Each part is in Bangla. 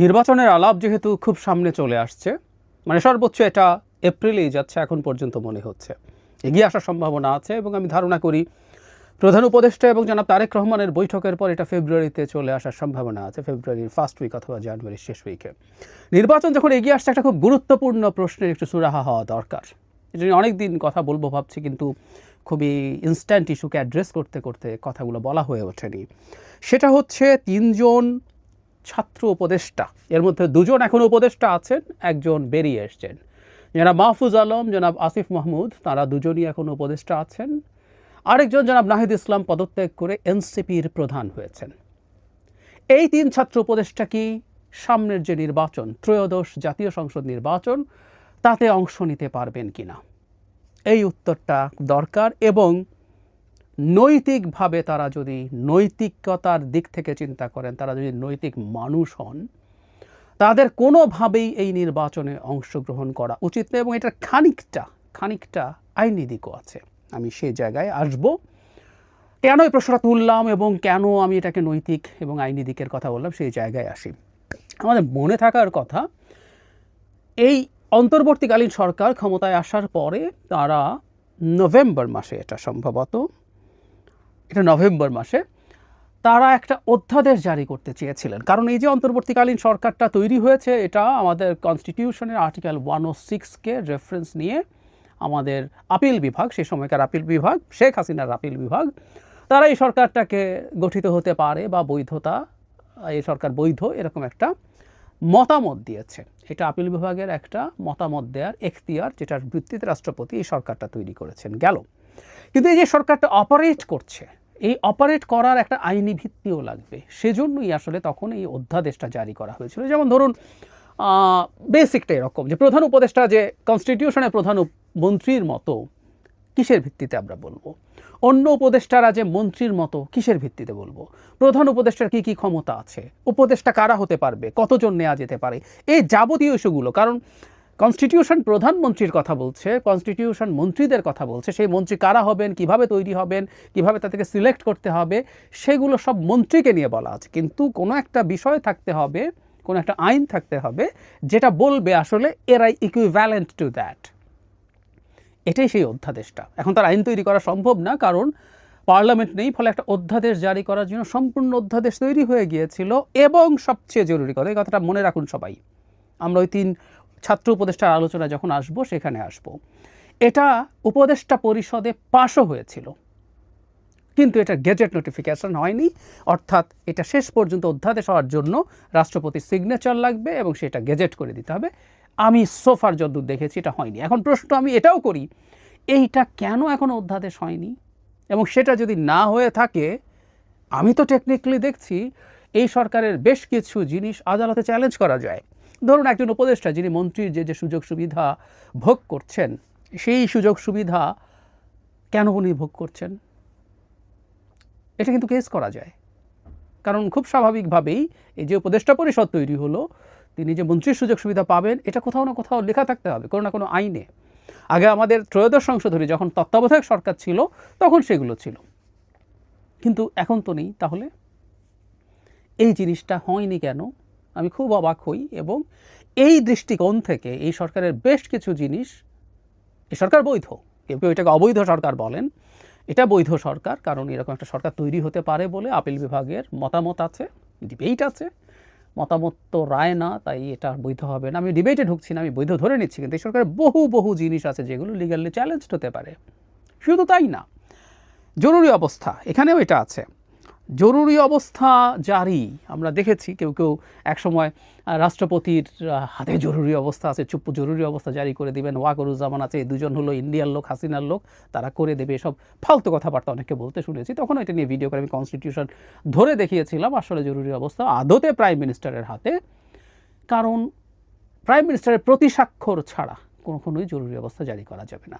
নির্বাচনের আলাপ যেহেতু খুব সামনে চলে আসছে মানে সর্বোচ্চ এটা এপ্রিলেই যাচ্ছে এখন পর্যন্ত মনে হচ্ছে। এগিয়ে আসার সম্ভাবনা আছে এবং আমি ধারণা করি প্রধান উপদেষ্টা এবং জনাব তারেক রহমানের বৈঠকের পর এটা ফেব্রুয়ারিতে চলে আসার সম্ভাবনা আছে, ফেব্রুয়ারির ফার্স্ট উইক অথবা জানুয়ারির শেষ উইকে নির্বাচন যখন এগিয়ে আসছে একটা খুব গুরুত্বপূর্ণ প্রশ্নের একটু সুরাহা হওয়া দরকার। এটা নিয়ে অনেক দিন কথা বলব ভাবছি, কিন্তু খুবই ইনস্ট্যান্ট ইস্যুকে অ্যাড্রেস করতে করতে কথাগুলো বলা হয়ে ওঠেনি। সেটা হচ্ছে তিনজন ছাত্র উপদেষ্টা। এর মধ্যে দুজন এখন উপদেষ্টা আছেন, একজন বেরিয়ে এসছেন। জনাব মাহফুজ আলম, জনাব আসিফ মাহমুদ, তারা দুজনই এখন উপদেষ্টা আছেন। আরেকজন জনাব নাহিদ ইসলাম পদত্যাগ করে এনসিপির প্রধান হয়েছেন। এই তিন ছাত্র উপদেষ্টা কি সামনের যে নির্বাচন, ত্রয়োদশ জাতীয় সংসদ নির্বাচন, তাতে অংশ নিতে পারবেন কিনা? এই উত্তরটা দরকার এবং নৈতিকভাবে তারা যদি নৈতিকতার দিক থেকে চিন্তা করেন, তারা যদি নৈতিক মানুষ হন, তাদের কোনোভাবেই এই নির্বাচনে অংশগ্রহণ করা উচিত নয় এবং এটার খানিকটা খানিকটা আইনি দিকও আছে। আমি সেই জায়গায় আসব। কেন এই প্রশ্নটা তুললাম এবং কেন আমি এটাকে নৈতিক এবং আইনি দিকের কথা বললাম সেই জায়গায় আসি। আমাদের মনে থাকার কথা, এই অন্তর্বর্তীকালীন সরকার ক্ষমতায় আসার পরে তারা নভেম্বর মাসে এটা সম্ভবত এটা নভেম্বর মাসে, তারা একটা অধ্যাদেশ জারি করতে চেয়েছিলেন। কারণ এই যে অন্তর্বর্তীকালীন সরকারটা তৈরি হয়েছে, এটা আমাদের কনস্টিটিউশনের আর্টিকেল ওয়ান ও সিক্সকে রেফারেন্স নিয়ে আমাদের আপিল বিভাগ সেই সময়কার আপিল বিভাগ, শেখ হাসিনার আপিল বিভাগ, তারা এই সরকারটাকে গঠিত হতে পারে বা বৈধতা, এই সরকার বৈধ এরকম একটা মতামত দিয়েছে। এটা আপিল বিভাগের একটা মতামত দেওয়ার এখতিয়ার যেটার ভিত্তিতে রাষ্ট্রপতি এই সরকারটা তৈরি করেছেন, গেল। কিন্তু এই যে সরকারটা অপারেট করছে এই অপারেট করার একটা আইনি ভিত্তিও লাগবে। সেজন্যই আসলে তখন এই অধ্যাদেশটা জারি করা হয়েছিল। যেমন ধরুন বেসিকটা এরকম যে প্রধান উপদেষ্টা যে কনস্টিটিউশনের প্রধান মন্ত্রীর মতো কিসের ভিত্তিতে আমরা বলব? অন্য উপদেষ্টারা যে মন্ত্রীর মতো কিসের ভিত্তিতে বলব? প্রধান উপদেষ্টার কি কি ক্ষমতা আছে? উপদেষ্টা কারা হতে পারবে? কতজন নেওয়া যেতে পারে? এই যাবতীয় ইস্যুগুলো। কারণ কনস্টিটিউশন প্রধানমন্ত্রীর কথা বলছে, কনস্টিটিউশন মন্ত্রীদের কথা বলছে, সেই মন্ত্রী কারা হবেন, কীভাবে তৈরি হবেন, কীভাবে তাদেরকে সিলেক্ট করতে হবে, সেগুলো সব মন্ত্রীকে নিয়ে বলা আছে। কিন্তু কোনো একটা বিষয় থাকতে হবে, কোনো একটা আইন থাকতে হবে, যেটা বলবে আসলে এরাই ইকুইভ্যালেন্ট টু দ্যাট এটাই সেই অধ্যাদেশটা। এখন তার আইন তৈরি করা সম্ভব না, কারণ পার্লামেন্ট নেই, ফলে একটা অধ্যাদেশ জারি করার জন্য সম্পূর্ণ অধ্যাদেশ তৈরি হয়ে গিয়েছিল, এবং সবচেয়ে জরুরি কথা, এই কথাটা মনে রাখুন সবাই। আমরা ওই তিন ছাত্র উপদেষ্টার আলোচনা যখন আসব, সেখানে আসব। এটা উপদেষ্টা পরিষদে পাশও হয়েছিল। কিন্তু এটা গেজেট নোটিফিকেশন হয়নি, অর্থাৎ এটা শেষ পর্যন্ত অধ্যাদেশ হওয়ার জন্য রাষ্ট্রপতির সিগনেচার লাগবে এবং সেটা গেজেট করে দিতে হবে। আমি সোফার যদ্দূর দেখেছি এটা হয়নি। এখন প্রশ্ন আমি এটাও করি, এইটা কেন এখনও অধ্যাদেশ হয়নি? এবং সেটা যদি না হয়ে থাকে, আমি তো টেকনিক্যালি দেখছি এই সরকারের বেশ কিছু জিনিস আদালতে চ্যালেঞ্জ করা যায়। ধরুন একজন উপদেষ্টা যিনি মন্ত্রীর যে যে সুযোগ সুবিধা ভোগ করছেন, সেই সুযোগ সুবিধা কেন উনি ভোগ করছেন? এটা কিন্তু কেস করা যায়। কারণ খুব স্বাভাবিকভাবেই এই যে উপদেষ্টা পরিষদ তৈরি হলো, তিনি যে মন্ত্রীর সুযোগ সুবিধা পাবেন, এটা কোথাও না কোথাও লেখা থাকতে হবে, কোনো না কোনো আইনে। আগে আমাদের ত্রয়োদশ সংশোধনী যখন তত্ত্বাবধায়ক সরকার ছিল, তখন সেগুলো ছিল। কিন্তু এখন তো নেই, তাহলে? এই জিনিসটা হয়নি কেন? আমি খুব অবাক হই এবং এই দৃষ্টিকোণ থেকে এই সরকারের বেশ কিছু জিনিস, এই সরকার বৈধ, কেউ কেউ এটাকে অবৈধ সরকার বলেন, এটা বৈধ সরকার কারণ এরকম একটা সরকার তৈরি হতে পারে বলে আপিল বিভাগের মতামত আছে ডিবেট আছে, মতামত তো রায় না, তাই এটা বৈধ হবে না। আমি ডিবেটে ঢুকছি না, আমি বৈধ ধরে নিচ্ছি, কিন্তু এই সরকারের বহু বহু জিনিস আছে যেগুলো লিগালি চ্যালেঞ্জ হতে পারে। শুধু তাই না, জরুরি অবস্থা, এখানেও এটা আছে। জরুরি অবস্থা জারি। আমরা দেখেছি কেউ কেউ একসময় রাষ্ট্রপতির হাতে জরুরি অবস্থা আছে চুপ জরুরি অবস্থা জারি করে দিবেন, ওয়াকরুজ্জামান আছে দুজন হলো ইন্ডিয়ার লোক, হাসিনার লোক, তারা করে দেবে সব ফালতু কথাবার্তা অনেকে বলতে শুনেছি। তখন এটা নিয়ে ভিডিও করে আমি কনস্টিটিউশন ধরে দেখিয়েছিলাম, আসলে জরুরি অবস্থা আদতে প্রাইম মিনিস্টারের হাতে। কারণ প্রাইম মিনিস্টারের প্রতিস্বাক্ষর ছাড়া কখনোই জরুরি অবস্থা জারি করা যাবে না।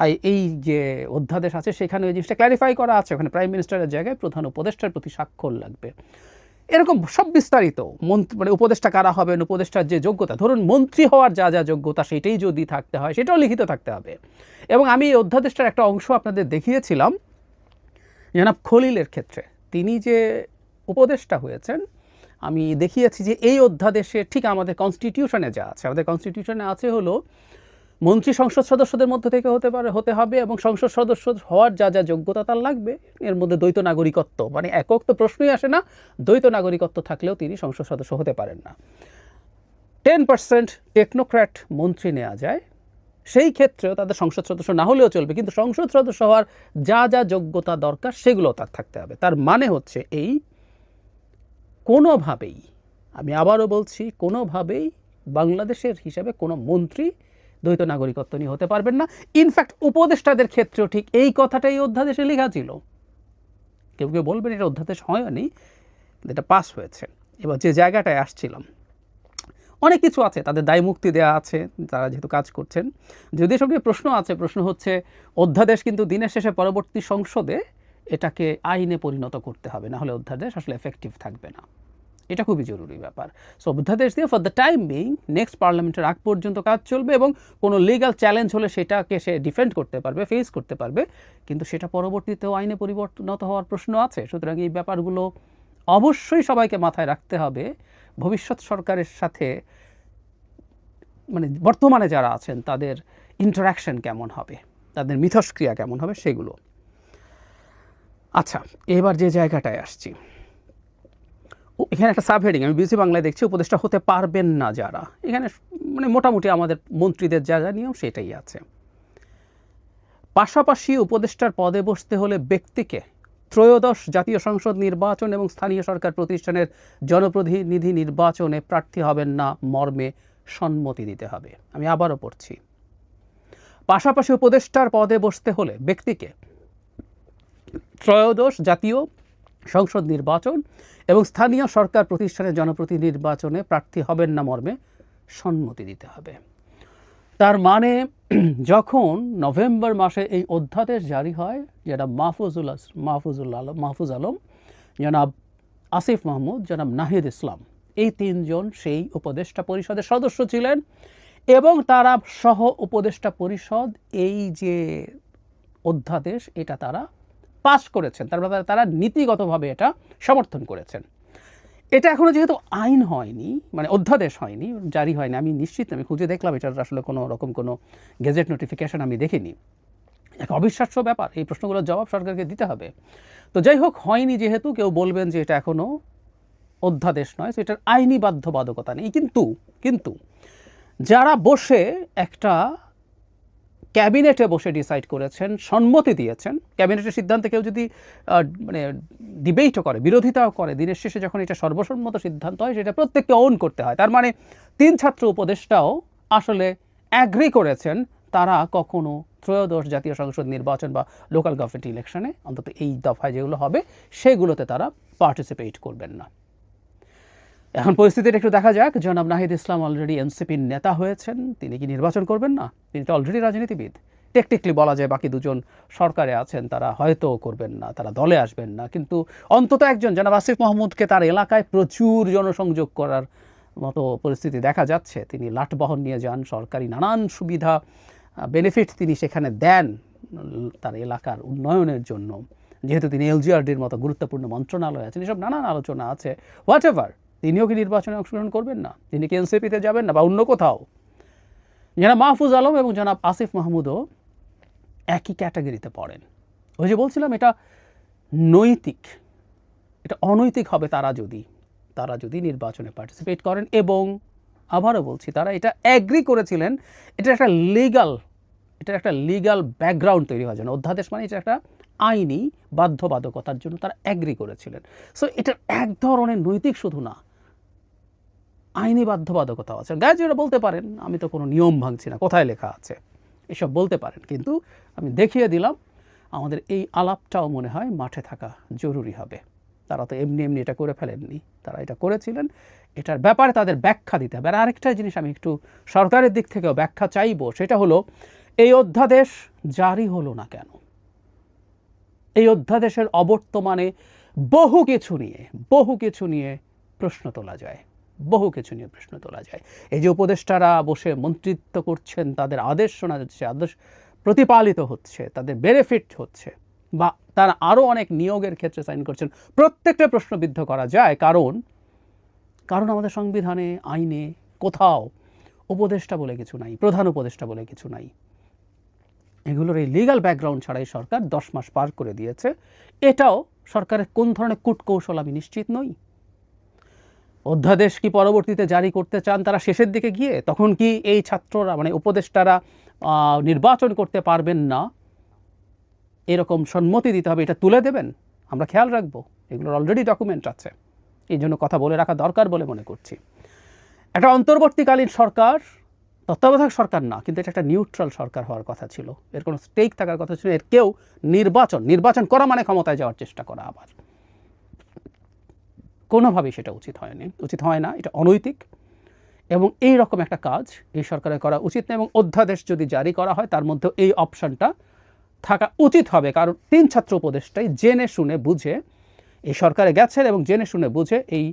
আর এই যে অধ্যাদেশ আছে, সেখানে ওই জিনিসটা ক্ল্যারিফাই করা আছে। ওখানে প্রাইম মিনিস্টারের জায়গায় প্রধান উপদেষ্টার প্রতি স্বাক্ষর লাগবে। এরকম সব বিস্তারিত মন্ত্রী মানে উপদেষ্টা কারা হবেন, উপদেষ্টার যে যোগ্যতা, ধরুন মন্ত্রী হওয়ার যা যা যোগ্যতা, সেটাই যদি থাকতে হয়, সেটাও লিখিত থাকতে হবে। এবং আমি এই অধ্যাদেশটার একটা অংশ আপনাদের দেখিয়েছিলাম, জনাব খলিলের ক্ষেত্রে। তিনি যে উপদেষ্টা হয়েছেন, আমি দেখিয়েছি যে এই অধ্যাদেশে ঠিক আমাদের কনস্টিটিউশনে যা আছে, আমাদের কনস্টিটিউশনে আছে হলো মন্ত্রী সংসদ সদস্যদের মধ্য থেকে হতে পারে, হতে হবে এবং সংসদ সদস্য হওয়ার যা যা যোগ্যতা তার লাগবে, এর মধ্যে দ্বৈত নাগরিকত্ব। মানে একক তো প্রশ্নই আসে না, দ্বৈত নাগরিকত্ব থাকলেও তিনি সংসদ সদস্য হতে পারেন না। টেন পার্সেন্ট টেকনোক্র্যাট মন্ত্রী নেওয়া যায়। সেই ক্ষেত্রেও তাদের সংসদ সদস্য না হলেও চলবে, কিন্তু সংসদ সদস্য হওয়ার যা যা যোগ্যতা দরকার সেগুলো তার থাকতে হবে। তার মানে হচ্ছে এই, কোনোভাবেই, আমি আবারও বলছি, কোনোভাবেই বাংলাদেশের হিসাবে কোনো মন্ত্রী দ্বৈত নাগরিকত্ব নিয়ে হতে পারবেন না। ইনফ্যাক্ট উপদেষ্টাদের ক্ষেত্রেও ঠিক এই কথাটাই অধ্যাদেশে লেখা ছিল। কেউ কেউ বলবেন এটা অধ্যাদেশ হয়নি এটা পাস হয়েছে। এবার যে জায়গাটায় আসছিলাম, অনেক কিছু আছে, তাদের দায় মুক্তি দেওয়া আছে, তারা যেহেতু কাজ করছেন। যদি এসব নিয়ে প্রশ্ন আছে, প্রশ্ন হচ্ছে, অধ্যাদেশ কিন্তু দিনের শেষে পরবর্তী সংসদে এটাকে আইনে পরিণত করতে হবে, না হলে অধ্যাদেশ আসলে এফেক্টিভ থাকবে না। এটা খুবই জরুরি ব্যাপার। সো অধ্যাদেশ দিয়ে for the time being next পার্লামেন্টের আগ পর্যন্ত কাজ চলবে এবং কোনো লিগাল চ্যালেঞ্জ হলে সেটাকে সে ডিফেন্ড করতে পারবে ফেস করতে পারবে। কিন্তু সেটা পরবর্তীতেও আইনে পরিবর্তনত হওয়ার প্রশ্ন আছে। সুতরাং এই ব্যাপারগুলো অবশ্যই সবাইকে মাথায় রাখতে হবে। ভবিষ্যৎ সরকারের সাথে মানে বর্তমানে যারা আছেন, তাদের ইন্টারাকশন কেমন হবে? তাদের মিথস্ক্রিয়া কেমন হবে? সেগুলো। আচ্ছা এবার যে জায়গাটায় আসছি। এখানে একটা সাবহেডিং আমি বিসি বাংলায় দেখছি, উপদেষ্টা হতে পারবেন না যারা। এখানে মানে মোটামুটি আমাদের মন্ত্রীদের যা যা নিয়ম, সেটাই আছে। পাশাপাশি উপদেষ্টার পদে বসতে হলে ব্যক্তিকে ত্রয়োদশ জাতীয় সংসদ নির্বাচন এবং স্থানীয় সরকার প্রতিষ্ঠানের জনপ্রতিনিধি নির্বাচনে প্রার্থী হবেন না, মর্মে সম্মতি দিতে হবে। আমি আবারও পড়ছি। পাশাপাশি উপদেষ্টার পদে বসতে হলে ব্যক্তিকে ত্রয়োদশ জাতীয় সংসদ নির্বাচন এবং স্থানীয় সরকার প্রতিষ্ঠানের জনপ্রতিনিধি নির্বাচনে প্রার্থী হবেন না মর্মে সম্মতি দিতে হবে। তার মানে যখন নভেম্বর মাসে এই অধ্যাদেশ জারি হয়, যেটা মাহফুজুল মাহফুজুল আলম মাহফুজ আলম, জনাব আসিফ মাহমুদ, জনাব নাহিদ ইসলাম, এই তিনজন সেই উপদেষ্টা পরিষদের সদস্য ছিলেন এবং তারা সহ উপদেষ্টা পরিষদ এই যে অধ্যাদেশ, এটা তারা পাস করেছেন, তার মানে তারা নীতিগতভাবে এটা সমর্থন করেছেন। এটা এখনও যেহেতু আইন হয়নি মানে অধ্যাদেশ হয়নি, জারি হয়নি, আমি নিশ্চিত, আমি খুঁজে দেখলাম, এটার আসলে কোনো রকম কোনো গেজেট নোটিফিকেশন আমি দেখিনি। এক অবিশ্বাস্য ব্যাপার, এই প্রশ্নগুলোর জবাব সরকারকে দিতে হবে। তো যাই হোক, হয়নি যেহেতু, কেউ বলবেন যে এটা এখনও অধ্যাদেশ নয় তো এটার আইনি বাধ্যবাধকতা নেই। কিন্তু কিন্তু যারা বসে একটা ক্যাবিনেটে বসে ডিসাইড করেছেন, সম্মতি দিয়েছেন। ক্যাবিনেটের সিদ্ধান্তে কেউ যদি মানে ডিবেটও করে, বিরোধিতাও করে, দিনের শেষে যখন এটা সর্বসম্মত সিদ্ধান্ত হয়, সেটা প্রত্যেককে অন করতে হয়। তার মানে তিন ছাত্র উপদেষ্টাও আসলে অ্যাগ্রি করেছেন, তারা কখনো ত্রয়োদশ জাতীয় সংসদ নির্বাচন বা লোকাল গভর্নমেন্ট ইলেকশনে অন্তত এই দফায় যেগুলো হবে, সেগুলোতে তারা পার্টিসিপেট করবেন না। এখন পরিস্থিতিটা একটু দেখা যাক। জনাব নাহিদ ইসলাম অলরেডি এনসিপির নেতা হয়েছেন। তিনি কি নির্বাচন করবেন? না, তিনি তো অলরেডি রাজনীতিবিদ। টেকনিকলি বলা যায় বাকি দুজন সরকারে আছেন, তারা হয়তো করবেন না, তারা দলে আসবেন না। কিন্তু অন্তত একজন, জনাব আসিফ মাহমুদকে তার এলাকায় প্রচুর জনসংযোগ করার মতো পরিস্থিতি দেখা যাচ্ছে। তিনি লাটবহন নিয়ে যান, সরকারি নানান সুবিধা বেনিফিট তিনি সেখানে দেন তার এলাকার উন্নয়নের জন্য। যেহেতু তিনি এলজিআরডির মতো গুরুত্বপূর্ণ মন্ত্রণালয় আছেন, এসব নানান আলোচনা আছে। হোয়াট এভার তিনিও কি নির্বাচনে অংশগ্রহণ করবেন না? তিনি কি এনসিপিতে যাবেন না বা অন্য কোথাও? জনাব মাহফুজ আলম এবং জনাব আসিফ মাহমুদও একই ক্যাটাগরিতে পড়েন। ওই যে বলছিলাম, এটা নৈতিক, এটা অনৈতিক হবে তারা যদি তারা যদি নির্বাচনে পার্টিসিপেট করেন এবং আবারও বলছি, তারা এটা অ্যাগ্রি করেছিলেন এটা একটা লিগাল এটার একটা লিগাল ব্যাকগ্রাউন্ড তৈরি হওয়ার জন্য অধ্যাদেশ মানে এটা একটা আইনি বাধ্যবাধকতার জন্য তারা অ্যাগ্রি করেছিলেন। সো এটা এক ধরনের নৈতিক শুধু না আইনি বাধ্যবাধকতা আছে। গ্র্যাজুয়েটরা বলতে পারেন, আমি তো কোনো নিয়ম ভাঙছি না, কোথায় লেখা আছে? এসব বলতে পারেন, কিন্তু আমি দেখিয়ে দিলাম, আমাদের এই আলাপটাও মনে হয় মাঠে থাকা জরুরি হবে। তারা তো এমনি এমনি এটা করে ফেলেননি, তারা এটা করেছিলেন। এটার ব্যাপারে তাদের ব্যাখ্যা দিতে হবে। আর আরেকটা জিনিস আমি একটু সরকারের দিক থেকেও ব্যাখ্যা চাইব, সেটা হলো, এই অধ্যাদেশ জারি হলো না কেন? এই অধ্যাদেশের অবর্তমানে বহু কিছু নিয়ে, বহু কিছু নিয়ে প্রশ্ন তোলা যায়। বহু কিছু নিয়ে প্রশ্ন তোলা যায়। এই যে উপদেষ্টারা বসে মন্ত্রিত্ব করছেন, তাদের আদেশ শোনা যাচ্ছে আদেশ প্রতিপালিত হচ্ছে, তাদের বেনিফিট হচ্ছে, বা তারা আরও অনেক নিয়োগের ক্ষেত্রে সাইন করছেন। প্রত্যেকটা প্রশ্নবিদ্ধ করা যায়। কারণ কারণ আমাদের সংবিধানে, আইনে কোথাও উপদেষ্টা বলে কিছু নাই, প্রধান উপদেষ্টা বলে কিছু নাই। এগুলোর এই লিগ্যাল ব্যাকগ্রাউন্ড ছাড়াই সরকার দশ মাস পার করে দিয়েছে। এটাও সরকারের কোন ধরনের কূটকৌশল আমি নিশ্চিত নই। অধ্যাদেশ কি পরবর্তীতে জারি করতে চান তারা শেষের দিকে গিয়ে, তখন কি এই ছাত্ররা মানে উপদেষ্টারা নির্বাচন করতে পারবেন না? এরকম সম্মতি দিতে হবে, এটা তুলে দেবেন? আমরা খেয়াল রাখব, এগুলোর অলরেডি ডকুমেন্ট আছে। এই জন্য কথা বলে রাখা দরকার বলে মনে করছি। একটা অন্তর্বর্তীকালীন সরকার, তত্ত্বাবধায়ক সরকার না, কিন্তু এটা একটা নিউট্রাল সরকার হওয়ার কথা ছিল। এর কোনো স্টেক থাকার কথা ছিল এর কেউ নির্বাচন নির্বাচন করা মানে ক্ষমতায় যাওয়ার চেষ্টা করা আবার। কোনোভাবেই সেটা উচিত হয়নি। উচিত হয় না, এটা অনৈতিক এবং এই রকম একটা কাজ এই সরকারের করা উচিত না এবং অধ্যাদেশ যদি জারি করা হয়, তার মধ্যে এই অপশানটা থাকা উচিত হবে। কারণ তিন ছাত্র উপদেশটাই জেনে শুনে বুঝে এই সরকারে গেছেন এবং জেনে শুনে বুঝে এই